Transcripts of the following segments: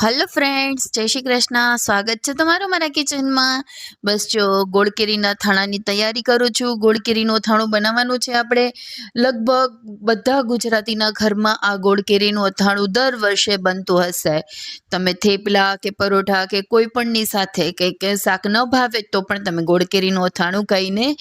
Hello friends, જય શ્રી કૃષ્ણ. સ્વાગત છે તમારું મારા કિચનમાં. બસ જો ગોળકેરીના થાણાની તૈયારી કરું છું. ગોળકેરીનું અથાણું બનાવવાનું છે આપણે. લગભગ બધા ગુજરાતીના ઘરમાં આ ગોળકેરીનું અથાણું દર વર્ષે બનતું હશે. તમે થેપલા કે પરોઠા કે કોઈ પણની સાથે કે શાક ન ભાવે તો પણ તમે ગોળકેરીનું અથાણું કહીને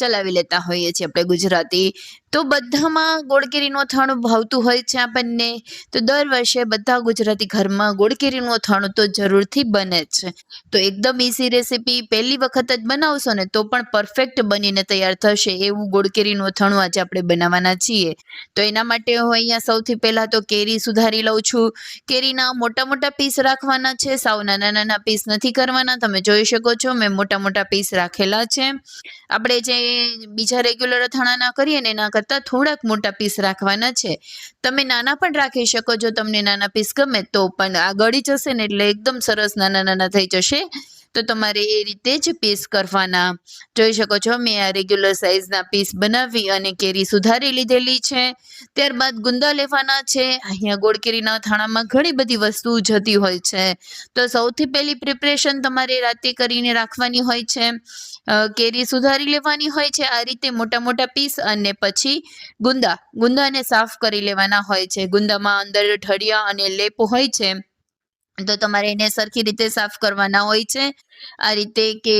ચલાવી લેતા હોઈએ છીએ આપણે ગુજરાતી. તો બધામાં ગોળ કેરીનું અથાણું ભાવતું હોય છે આપણને તો દર વર્ષે બધા ગુજરાતી ઘરમાં ગોળકેરીનું થણ તો જરૂરથી બને છે. તો એકદમ ઇઝી રેસીપી પહેલી વખત જ બનાવશો ને તો પણ પરફેક્ટ બનીને તૈયાર થશે એવું ગોળ કેરીનું અથાણું આજે આપણે બનાવવાના છીએ. તો એના માટે હું અહીંયા સૌથી પહેલાં તો કેરી સુધારી લઉં છું. કેરીના મોટા મોટા પીસ રાખવાના છે. સાવ નાના નાના પીસ નથી કરવાના. તમે જોઈ શકો છો, મેં મોટા મોટા પીસ રાખેલા છે. આપણે જે બીજા રેગ્યુલર અથાણાના કરીએ ને એના કરતાં થોડાક મોટા પીસ રાખવાના છે. તમે નાના પણ રાખી શકો જો તમને નાના પીસ ગમે તો, પણ આ ગળી જશે ને એટલે એકદમ સરસ નાના નાના થઈ જશે. તો તમારે એ રીતે જ પીસ કરવાના. જોઈ શકો છો, મેં આ રેગ્યુલર સાઇઝના પીસ બનાવી અને કેરી સુધારી લીધેલી છે. ત્યારબાદ ગુંદા લેવાના છે. અહીંયા ગોળ કેરીના થાણામાં ઘણી બધી વસ્તુ જતી હોય છે. તો સૌથી પહેલી પ્રિપરેશન તમારે રાતે કરીને રાખવાની હોય છે. કેરી સુધારી લેવાની હોય છે. આ રીતે મોટા મોટા પીસ અને પછી ગુંદા. ગુંદાને સાફ કરી લેવાના હોય છે. ગુંદામાં અંદર ઠળિયા અને લેપ હોય છે. તો તમારે એને સરખી રીતે સાફ કરવાના હોય છે. આ રીતે કે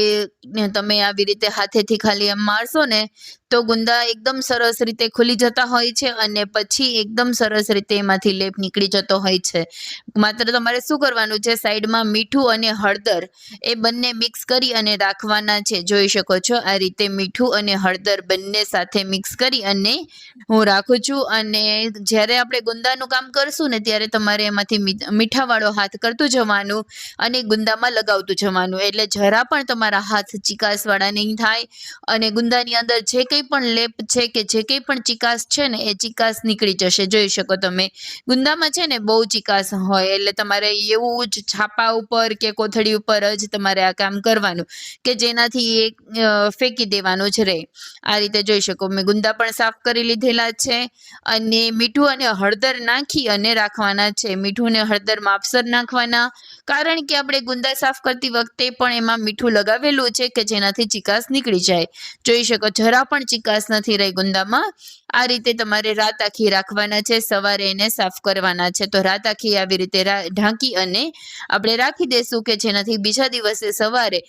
તમે આવી રીતે હાથેથી ખાલી એમ મારશો ને, તો ગુંદા એકદમ સરસ રીતે ખુલી જતા હોય છે અને પછી એકદમ સરસ રીતે એમાંથી લેપ નીકળી જતો હોય છે. માત્ર તમારે શું કરવાનું છે, સાઈડમાં મીઠું અને હળદર એ બંને મિક્સ કરી અને રાખવાના છે. જોઈ શકો છો, આ રીતે મીઠું અને હળદર બંને સાથે મિક્સ કરી અને હું રાખું છું અને જ્યારે આપણે ગુંદાનું કામ કરશું ને ત્યારે તમારે એમાંથી મીઠાવાળો હાથ કરતું જવાનું અને ગુંદામાં લગાવતું જવાનું. એટલે જરા પણ તમારા હાથ ચિકાસવાળા નહીં થાય. અને ગુંદાની અંદર જે કંઈ પણ લેપ છે કે જે કંઈ પણ ચિકાસ છે ને, એ ચિકાસ નીકળી જશે. જોઈ શકો તમે. ગુંદામાં છે ને બહુ ચિકાસ હોય, એટલે તમારે એવું જ છાપા ઉપર કે કોથળી ઉપર જ તમારે આ કામ કરવાનું, કે જેનાથી એ ફેંકી દેવાનું જ રહે. આ રીતે જોઈ શકો. મેં ગુંદા પણ સાફ કરી લીધેલા છે અને મીઠું અને હળદર નાખી અને રાખવાના છે. મીઠું અને હળદર માપસર નાખવાના. કારણ કે આપણે ગુંદા સાફ કરતી વખતે પણ એમાં મીઠું લગાવેલું છે કે જેનાથી ચિકાસ નીકળી જાય. જોઈ શકો, જરા પણ ચિકાસ નથી રહી ગુંદામાં. આ રીતે તમારે રાત આખી રાખવાના છે, સવારે એને સાફ કરવાના છે. તો રાત આખી આવી રીતે ઢાંકી અને આપણે રાખી દેશું કે જેનાથી બીજા દિવસે સવારે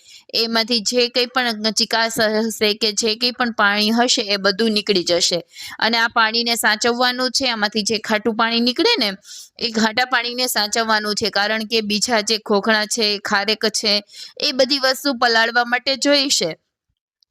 એમાંથી જે કંઈ પણ ચિકાસ હશે કે જે કંઈ પણ પાણી હશે એ બધું નીકળી જશે. અને આ પાણીને સાચવવાનું છે, આમાંથી જે ખાટું પાણી નીકળે ને, એ ઘાટા પાણીને સાચવવાનું છે. કારણ કે બીજા જે ખોખણા છે, ખારેક છે એ બધી વસ્તુ પલાળવા માટે જોઈશે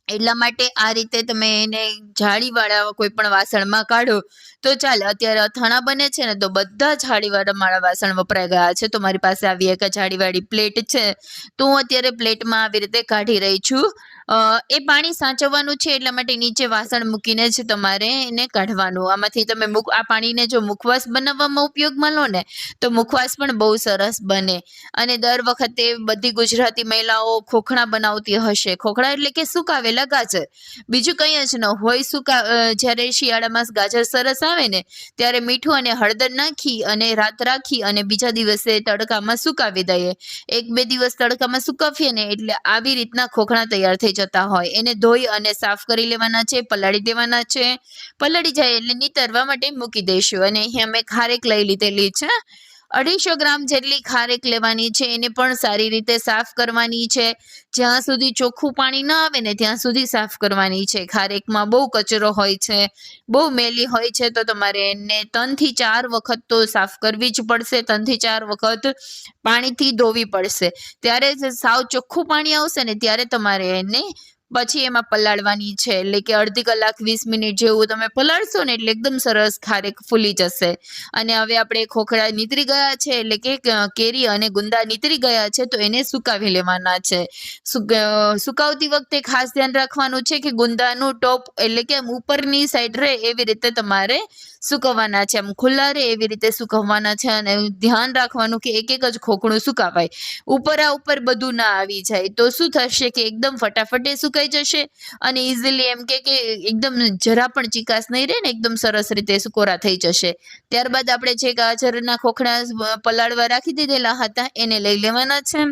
એટલા માટે આ રીતે તમે એને જાળીવાળા કોઈ પણ વાસણમાં કાઢો, તો ચાલે. અત્યારે અથાણા બને છે ને, તો બધા જાળીવાળા મારા વાસણ વપરાઈ ગયા છે. તો મારી પાસે આવી એક જાળીવાળી પ્લેટ છે. તો હું અત્યારે પ્લેટમાં આવી રીતે કાઢી રહી છું. એ પાણી સાચવવાનું છે એટલા માટે નીચે વાસણ મૂકીને જ તમારે એને કાઢવાનું. આમાંથી તમે મૂક, આ પાણીને જો મુખવાસ બનાવવામાં ઉપયોગમાં લો ને, તો મુખવાસ પણ બહુ સરસ બને. અને દર વખતે બધી ગુજરાતી મહિલાઓ ખોખણા બનાવતી હશે. ખોખણા એટલે કે સુકાવેલા ગાજર. બીજું કંઈ જ ન હોય. સુકા જ્યારે શિયાળામાં ગાજર સરસ આવે ને, ત્યારે મીઠું અને હળદર નાખી અને રાત રાખી અને બીજા દિવસે તડકામાં સુકાવી દઈએ. એક બે દિવસ તડકામાં સુકાવીએ ને, એટલે આવી રીતના ખોખણા તૈયાર થઈ જતા હોય. એને ધોઈ અને સાફ કરી લેવાના છે, પલાળી દેવાના છે. પલાળી જાય એટલે નીતરવા માટે મૂકી દઈશું. અને અહીંયા મેં ખારેક લઈ લીધેલી છે. અઢીસો ગ્રામ જેટલી ખારેક લેવાની છે, એને પણ સારી રીતે સાફ કરવાની છે. જ્યાં સુધી ચોખ્ખું પાણી ન આવે ને ત્યાં સુધી સાફ કરવાની છે. ખારેકમાં બહુ કચરો હોય છે, બહુ મેલી હોય છે, તો તમારે એને ત્રણથી ચાર વખત તો સાફ કરવી જ પડશે. ત્રણથી ચાર વખત પાણીથી ધોવી પડશે. ત્યારે સાવ ચોખ્ખું પાણી આવશે ને ત્યારે તમારે એને પછી એમાં પલાળવાની છે. એટલે કે અડધી કલાક, વીસ મિનિટ જેવું તમે પલાળશો ને એટલે એકદમ સરસ ખારેક ફૂલી જશે. અને હવે આપણે ખોખરા નીતરી ગયા છે. એટલે કે કેરી અને ગુંદા નીતરી ગયા છે, તો એને સુકાવી લેવાના છે. સુક- સુકાવતી વખતે ખાસ ધ્યાન રાખવાનું છે કે ગુંદાનું ટોપ એટલે કે ઉપરની સાઈડ રહે એવી રીતે તમારે સુકવવાના છે. આમ ખુલ્લા રહે એવી રીતે સુકવવાના છે. અને ધ્યાન રાખવાનું કે એક એક જ ખોખણું સુકાવાય. ઉપર આ ઉપર બધું ના આવી જાય. તો શું થશે કે એકદમ ફટાફટે એ સુકાઈ જશે. અને ઇઝીલી એમ કે કે એકદમ જરા પણ ચિકાસ નહીં રહે ને, એકદમ સરસ રીતે સુકોરા થઈ જશે. ત્યારબાદ આપણે જે ગાજરના ખોખણા પલાળવા રાખી દીધેલા હતા, એને લઈ લેવાના છે.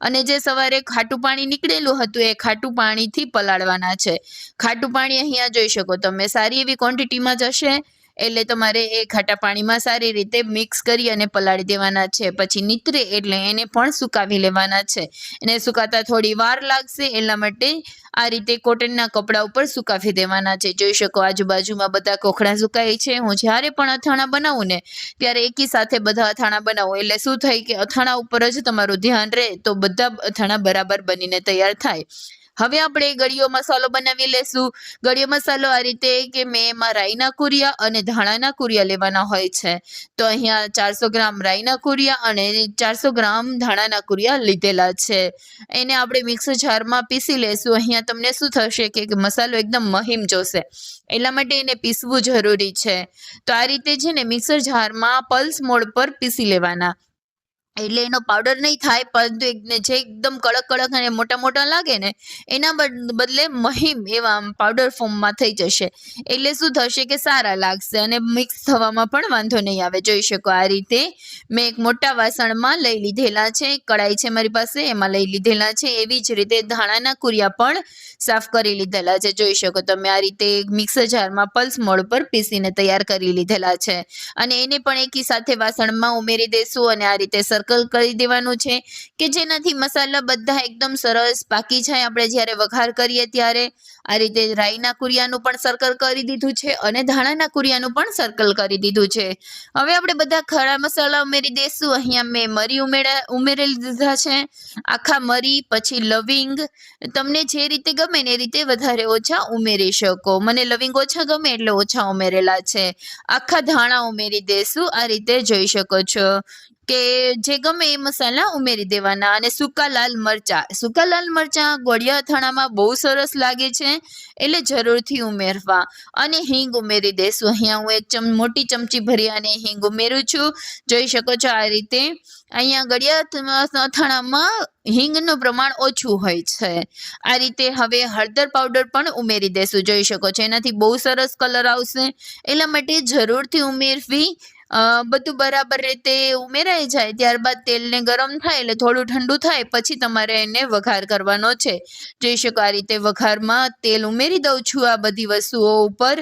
અને જે સવારે ખાટું પાણી નીકળેલું હતું, એ ખાટું પાણીથી પલાળવાના છે. ખાટું પાણી અહીંયા જોઈ શકો તમે, સારી એવી ક્વોન્ટિટીમાં જશે. એટલે તમારે એ ખાટા પાણીમાં સારી રીતે મિક્સ કરી અને પલાળી દેવાના છે. પછી નીતરે એટલે એને પણ સુકાવી લેવાના છે. એને સુકાતા થોડી વાર લાગશે એટલા માટે આ રીતે કોટનના કપડા ઉપર સુકાવી દેવાના છે. જોઈ શકો આજુબાજુમાં બધા કોખડા સુકાય છે. હું જ્યારે પણ અથાણા બનાવું ને, ત્યારે એકી સાથે બધા અથાણા બનાવું. એટલે શું થાય કે અથાણા ઉપર જ તમારું ધ્યાન રહે, તો બધા અથાણા બરાબર બનીને તૈયાર થાય. હવે આપણે ગળિયો મસાલો બનાવી લેશું. ગળિયો મસાલો આ રીતે કે મેં એમાં રાઈના કુરિયા અને ધાણાના કુરિયા લેવાના હોય છે. તો અહીંયા ચારસો ગ્રામ રાઈના કુરિયા અને ચારસો ગ્રામ ધાણાના કુરિયા લીધેલા છે. એને આપણે મિક્સર જારમાં પીસી લેશું. અહીંયા તમને શું થશે કે મસાલો એકદમ મહીમ જોશે. એટલા માટે એને પીસવું જરૂરી છે. તો આ રીતે છે ને મિક્સર જારમાં પલ્સ મોડ પર પીસી લેવાના. એટલે એનો પાવડર નહીં થાય, પરંતુ જે એકદમ કડક કડક અને મોટા મોટા લાગે ને, એના બદ- બદલે મહીમ એવા પાવડર ફોર્મમાં થઈ જશે. એટલે શું થશે કે સારા લાગશે અને મિક્સ થવામાં પણ વાંધો નહીં આવે. જોઈ શકો આ રીતે મેં એક મોટા વાસણમાં લઈ લીધેલા છે કડાઈ છે મારી પાસે, એમાં લઈ લીધેલા છે, એવી જ રીતે ધાણાના કુરિયા પણ સાફ કરી લીધેલા છે. જોઈ શકો તમે આ રીતે મિક્સર જારમાં પલ્સ મોડ પર પીસીને તૈયાર કરી લીધેલા છે. અને એને પણ એકી સાથે વાસણમાં ઉમેરી દેશું અને આ રીતે સર્કલ કરી દેવાનું છે, કે જેનાથી મસાલા બધા એકદમ સરસ પાકી જાય. આપણે જ્યારે વઘાર કરીએ ત્યારે આ રીતે રાઈના કુરિયાનું પણ સર્કલ કરી દીધું છે અને ધાણાના કુરિયાનું પણ સર્કલ કરી દીધું છે. હવે આપણે બધા ખડા મસાલા ઉમેરી દઈશું અહીંયા મેં મરી ઉમેરા ઉમેરી દીધા છે. આખા મરી, પછી લવિંગ. તમને જે રીતે ગમે ને એ રીતે વધારે ઓછા ઉમેરી શકો. મને લવિંગ ઓછા ગમે એટલે ઓછા ઉમેરેલા છે. આખા ધાણા ઉમેરી દેશું. આ રીતે જોઈ શકો છો. કે જે ગમે એ મસાલા ઉમેરી દેવાના અને સૂકા લાલ મરચા. સૂકા લાલ મરચા ગોળિયા અથાણામાં બહુ સરસ લાગે છે, એટલે જરૂરથી ઉમેરવા. અને હિંગ ઉમેરી દેશું. અહીંયા હું એક ચમ, મોટી ચમચી ભરી અને હિંગ ઉમેરું છું. જોઈ શકો છો આ રીતે. અહીંયા ગળિયા અથાણામાં હિંગનું પ્રમાણ ઓછું હોય છે. આ રીતે હવે હળદર પાવડર પણ ઉમેરી દેશું. જોઈ શકો છો, એનાથી બહુ સરસ કલર આવશે. એટલા માટે જરૂરથી ઉમેરવી. બધું બરાબર રીતે ઉમેરાઈ જાય, ત્યારબાદ તેલને ગરમ થાય એટલે થોડું ઠંડુ થાય, પછી તમારે એને વઘાર કરવાનો છે. જોઈ શકો, આ રીતે વઘારમાં તેલ ઉમેરી દઉં છું આ બધી વસ્તુઓ ઉપર.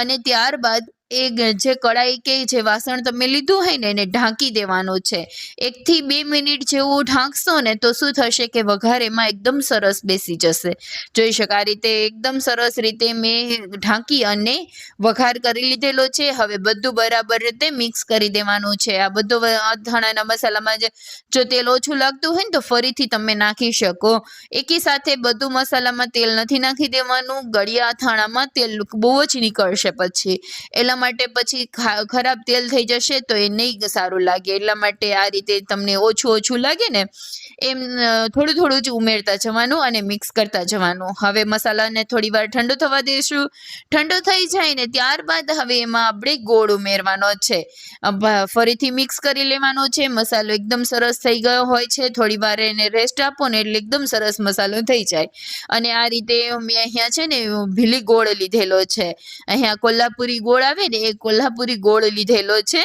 અને ત્યારબાદ એ જે કડાઈ કે જે વાસણ તમે લીધું હોય ને એને ઢાંકી દેવાનું છે. એકથી બે મિનિટ જેવું ઢાંકશો ને તો શું થશે કે વઘાર એમાં એકદમ સરસ બેસી જશે. જોઈ શકો આ રીતે એકદમ સરસ રીતે મેં ઢાંકી અને વઘાર કરી લીધેલો છે. હવે બધું બરાબર રીતે મિક્સ કરી દેવાનું છે. આ બધો ધાણાના મસાલામાં જે તેલ ઓછું લાગતું હોય ને તો ફરીથી તમે નાખી શકો. એકી સાથે બધું મસાલામાં તેલ નથી નાખી દેવાનું. ગળિયા અથાણામાં તેલ બહુ જ નીકળશે પછી. એટલા માટે પછી ખરાબ તેલ થઈ જશે તો એ નહીં સારું લાગે. એટલા માટે આ રીતે તમને ઓછું ઓછું લાગે ને, એમ થોડું થોડું જ ઉમેરતા જવાનું અને મિક્સ કરતા જવાનું. હવે મસાલાને થોડી વાર ઠંડુ થવા દઈશું ઠંડુ થઈ જાય ને ત્યારબાદ હવે એમાં આપણે ગોળ ઉમેરવાનો છે. ફરીથી મિક્સ કરી લેવાનો છે. મસાલો એકદમ સરસ થઈ ગયો હોય છે. થોડી વાર એને રેસ્ટ આપો ને એટલે એકદમ સરસ મસાલો થઈ જાય. અને આ રીતે મેં અહીંયા છે ને ભીલી ગોળ લીધેલો છે. અહીંયા કોલ્હાપુરી ગોળ આવે ને એ કોલ્હાપુરી ગોળ લીધેલો છે.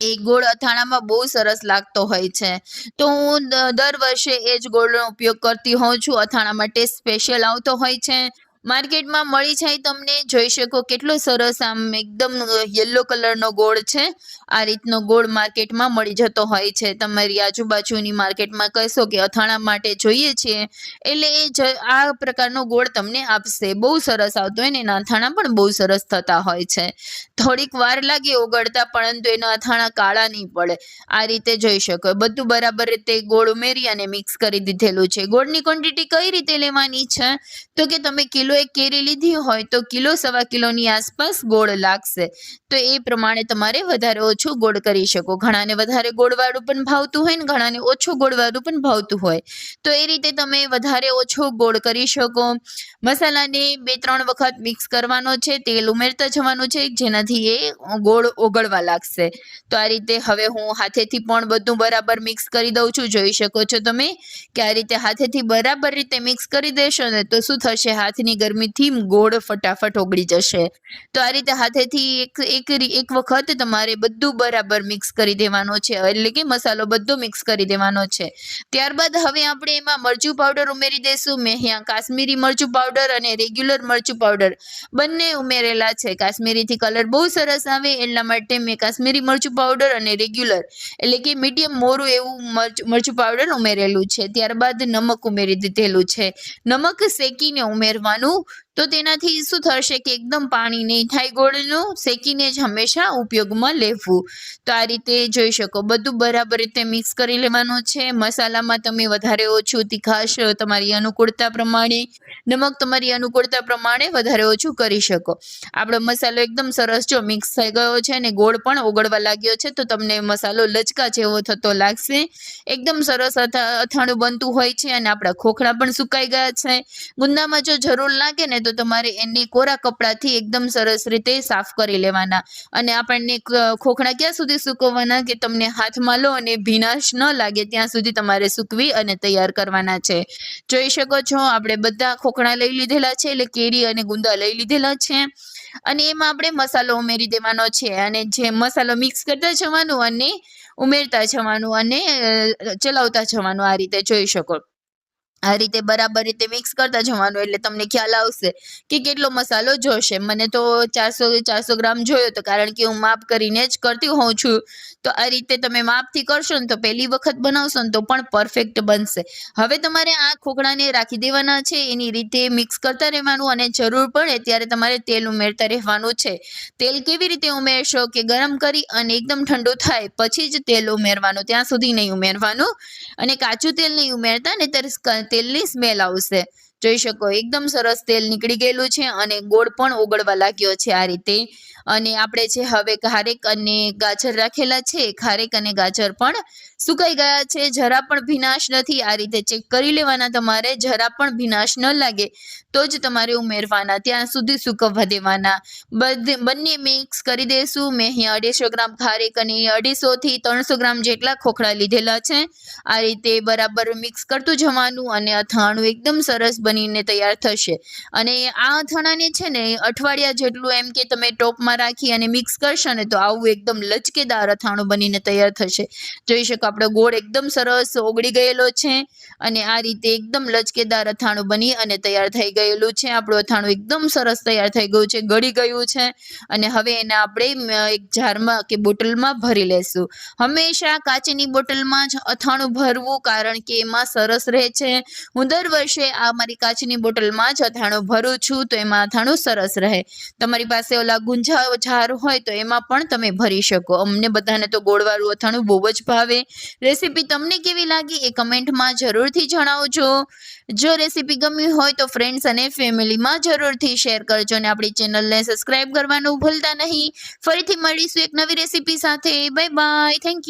એ ગોળ અથાણામાં બહુ સરસ લાગતો હોય છે. તો હું દર વર્ષે એ જ ગોળનો ઉપયોગ કરતી હોઉં છું. અથાણા માટે સ્પેશિયલ આવતો હોય છે. માર્કેટમાં મળી જાય તમને જોઈ શકો કેટલો સરસ આમ એકદમ યલો કલરનો ગોળ છે. આ રીતનો ગોળ માર્કેટમાં મળી જતો હોય છે. તમારી આજુબાજુની માર્કેટમાં કહેશો કે અથાણા માટે જોઈએ છીએ, એટલે એ આ પ્રકારનો ગોળ તમને આપશે. બહુ સરસ આવતો હોય ને, એના અથાણા પણ બહુ સરસ થતા હોય છે. થોડીક વાર લાગે ઓગળતા, પરંતુ એના અથાણા કાળા નહીં પડે. આ રીતે જોઈ શકો. બધું બરાબર રીતે ગોળ ઉમેરી અને મિક્સ કરી દીધેલું છે. ગોળની ક્વોન્ટિટી કઈ રીતે લેવાની છે? તો કે તમે કિલો એક કેરી લીધી હોય તો કિલો સવા કિલોની આસપાસ ગોળ લાગશે. તો એ પ્રમાણે તમારે વધારે ઓછું ગોળ કરી શકો. ઘણાને વધારે ગોળવાળું પણ ભાવતું હોય ને ઘણાને ઓછું ગોળવાળું પણ ભાવતું હોય. તો એ રીતે તમે વધારે ઓછો ગોળ કરી શકો. મસાલાને બે ત્રણ વખત મિક્સ કરવાનો છે. તેલ ઉમેરતા જવાનું છે. જેનાથી એ ગોળ ઓગળવા લાગશે. તો આ રીતે હવે હું હાથેથી પણ બધું બરાબર મિક્સ કરી દઉં છું. જોઈ શકો છો તમે. કે આ રીતે હાથેથી બરાબર રીતે મિક્સ કરી દેશો ને તો શું થશે? હાથની ગરમીથી ગોળ ફટાફટ ઓગળી જશે. તો આ રીતે હાથેથી એક એક વખત તમારે બધું બરાબર મિક્સ કરી દેવાનો છે. એટલે કે મસાલો બધો મિક્સ કરી દેવાનો છે. ત્યારબાદ હવે આપણે એમાં મરચું પાવડર ઉમેરી દઈશું મેં અહીંયા કાશ્મીરી મરચું પાવડર અને રેગ્યુલર મરચું પાવડર બંને ઉમેરેલા છે. કાશ્મીરીથી કલર બહુ સરસ આવે એટલા માટે મેં કાશ્મીરી મરચું પાવડર અને રેગ્યુલર એટલે કે મીડિયમ મોરું એવું મરચું પાવડર ઉમેરેલું છે. ત્યારબાદ નમક ઉમેરી દીધેલું છે. નમક શેકીને ઉમેરવાનું તો તેનાથી શું થશે કે એકદમ પાણી નહીં થાય ગોળનું, શેકીને જ હંમેશા ઉપયોગમાં લેવું. તો આ રીતે જોઈ શકો. બધું બરાબર રીતે મિક્સ કરી લેવાનું છે. મસાલામાં તમે વધારે ઓછું તીખાશ તમારી અનુકૂળતા પ્રમાણે, નમક તમારી અનુકૂળતા પ્રમાણે વધારે ઓછું કરી શકો. આપણો મસાલો એકદમ સરસ જો મિક્સ થઈ ગયો છે અને ગોળ પણ ઓગળવા લાગ્યો છે, તો તમને મસાલો લચકા જેવો થતો લાગશે. એકદમ સરસ અથાણું બનતું હોય છે અને આપણા ખોખરા પણ સુકાઈ ગયા છે. ગુંદામાં જો જરૂર લાગે ને તો તમારે એને કોરા કપડાથી એકદમ સરસ રીતે સાફ કરી લેવાના. અને આપણને ખોખણા ક્યાં સુધી સૂકવવાના કે તમને હાથમાં લો અને ભીનાશ ન લાગે ત્યાં સુધી તમારે સૂકવી અને તૈયાર કરવાના છે. જોઈ શકો છો, આપણે બધા ખોખણા લઈ લીધેલા છે, એટલે કેરી અને ગુંદા લઈ લીધેલા છે. અને એમાં આપણે મસાલો ઉમેરી દેવાનો છે અને જે મસાલો મિક્સ કરતા જવાનું અને ઉમેરતા જવાનું અને ચલાવતા જવાનું આ રીતે જોઈ શકો. આ રીતે બરાબર રીતે મિક્સ કરતા જવાનું એટલે તમને ખ્યાલ આવશે કે કેટલો મસાલો જોશે. મને તો ચારસો ચારસો ગ્રામ જોયો તો કારણ કે હું માપ કરીને જ કરતી હોઉં છું. તો આ રીતે તમે માપથી કરશો ને તો પહેલી વખત બનાવશો ને તો પણ પરફેક્ટ બનશે. હવે તમારે આ ખોખડાને રાખી દેવાના છે. એની રીતે મિક્સ કરતા રહેવાનું અને જરૂર પડે ત્યારે તમારે તેલ ઉમેરતા રહેવાનું છે. તેલ કેવી રીતે ઉમેરશો કે ગરમ કરી અને એકદમ ઠંડુ થાય પછી જ તેલ ઉમેરવાનું. ત્યાં સુધી નહીં ઉમેરવાનું. અને કાચું તેલ નહીં ઉમેરતા ને ત્યારે તેલની સ્મેલ આવશે. જોઈ શકો, એકદમ સરસ તેલ નીકળી ગયેલું છે અને ગોળ પણ ઓગળવા લાગ્યો છે આ રીતે. અને આપણે છે હવે ખારેક અને ગાજર રાખેલા છે, ખારેક અને ગાજર પણ સુકાઈ ગયા છે. જરા પણ ભીનાશ નથી, આ રીતે ચેક કરી લેવાના તમારે. જરા પણ ભીનાશ ન લાગે, તો જ તમારે ઉમેરવાના. ત્યાં સુધી સુકવવા દેવાના. બંને મિક્સ કરી દઈશું મેં અહીંયા અઢીસો ગ્રામ ખારેક અને અઢીસોથી ત્રણસો ગ્રામ જેટલા ખોખડા લીધેલા છે. આ રીતે બરાબર મિક્સ કરતું જવાનું અને અથાણું એકદમ સરસ બનીને તૈયાર થશે. અને આ અથાણાને છે ને અઠવાડિયા જેટલું એમ કે તમે ટોપમાં રાખી અને મિક્સ કરશો ને તો આવું એકદમ લચકેદાર અથાણું બનીને તૈયાર થશે. જોઈ શકો આપણો ગોળ એકદમ સરસ ઓગળી ગયેલો છે અને આ રીતે એકદમ લચકેદાર અથાણું બની અને તૈયાર થઈ ગયેલું છે. આપણું અથાણું એકદમ સરસ તૈયાર થઈ ગયું છે, ગળી ગયું છે અને હવે એને આપણે એક જારમાં કે બોટલમાં ભરી લેશું. હંમેશા કાચની બોટલમાં જ અથાણું ભરવું કારણ કે એમાં સરસ રહે છે. હું દર વર્ષે આ મારી કાચની બોટલમાં જ અથાણું ભરું છું તો એમાં અથાણું સરસ રહે. તમારી પાસે ઓલા ગુંજા જાર હોય તો એમાં પણ તમે ભરી શકો. અમને બધાને તો ગોળવાળું અથાણું બહુ જ ભાવે. રેસીપી તમને કેવી લાગી એ કમેન્ટમાં જરૂરથી જણાવજો. જો રેસીપી ગમી હોય તો ફ્રેન્ડ્સ અને ફેમિલીમાં જરૂરથી શેર કરજો અને આપણી ચેનલને સબસ્ક્રાઈબ કરવાનું ભૂલતા નહીં. ફરીથી મળીશું એક નવી રેસીપી સાથે. Bye bye thank you